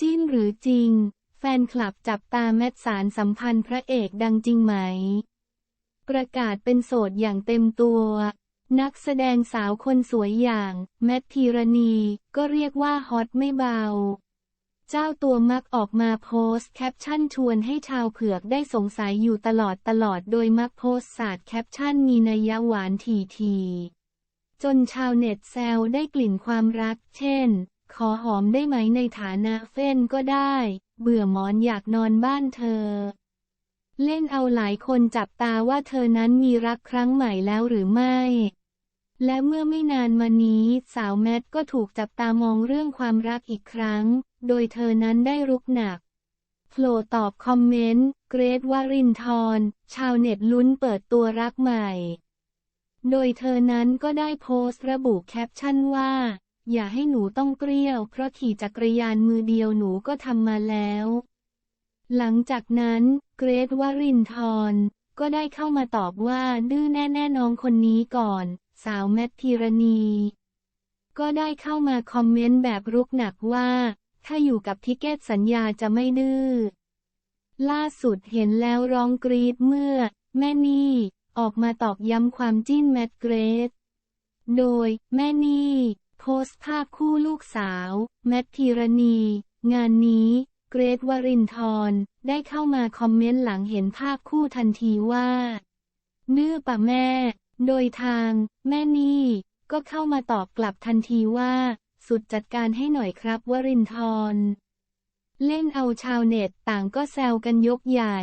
จิ้นหรือจริง แฟนคลับจับตาแมทสารสัมพันธ์พระเอกดังจริงไหม ประกาศเป็นโสดอย่างเต็มตัว นักแสดงสาวคนสวยอย่าง แมทพีรณี ก็เรียกว่าฮอตไม่เบา เจ้าตัวมักออกมาโพสต์แคปชั่นชวนให้ชาวเผือกได้สงสัยอยู่ตลอดตลอดโดยมักโพสต์ศาสตร์แคปชั่นมีนัยหวานทีทีจนชาวเน็ตแซวได้กลิ่นความรัก เช่น ขอหอมได้ไหมในฐานะเฟ้นก็ได้ เบื่อหมอนอยากนอนบ้านเธอ เล่นเอาหลายคนจับตาว่าเธอนั้นมีรักครั้งใหม่แล้วหรือไม่ และเมื่อไม่นานมานี้สาวแมทก็ถูกจับตามองเรื่องความรักอีกครั้ง โดยเธอนั้นได้รุกหนักโผล่ตอบคอมเมนต์ เกรทวรินทร์ชาวเน็ตลุ้นเปิดตัวรักใหม่ โดยเธอนั้นก็ได้โพสต์ระบุแคปชั่นว่า อย่าให้หนูต้องเกลี้ยว เพราะขี่จักรยานมือเดียวหนูก็ทำมาแล้ว หลังจากนั้น เกรทวรินทร์ก็ได้เข้ามาตอบว่า ดื้อแน่ๆน้องคนนี้ก่อน สาวแมทพีรณี ก็ได้เข้ามาคอมเมนต์แบบรุกหนักว่า ถ้าอยู่กับทิเกตสัญญาจะไม่ดื้อ ล่าสุดเห็นแล้วร้องกรีดเมื่อ แม่นี่ ออกมาตอกย้ำความจิ้นแมทเกรท โดย แม่นี่ โพสต์ภาพคู่ลูกสาว แมทพีรณี งานนี้ เกรทวรินทร์ได้เข้ามาคอมเมนต์หลังเห็นภาพคู่ทันทีว่าเนื้อปะแม่ โดยทาง แม่นี่ ก็เข้ามาตอบกลับทันทีว่า สุดจัดการให้หน่อยครับวรินทร์เล่นเอาชาวเน็ตต่างก็แซวกันยกใหญ่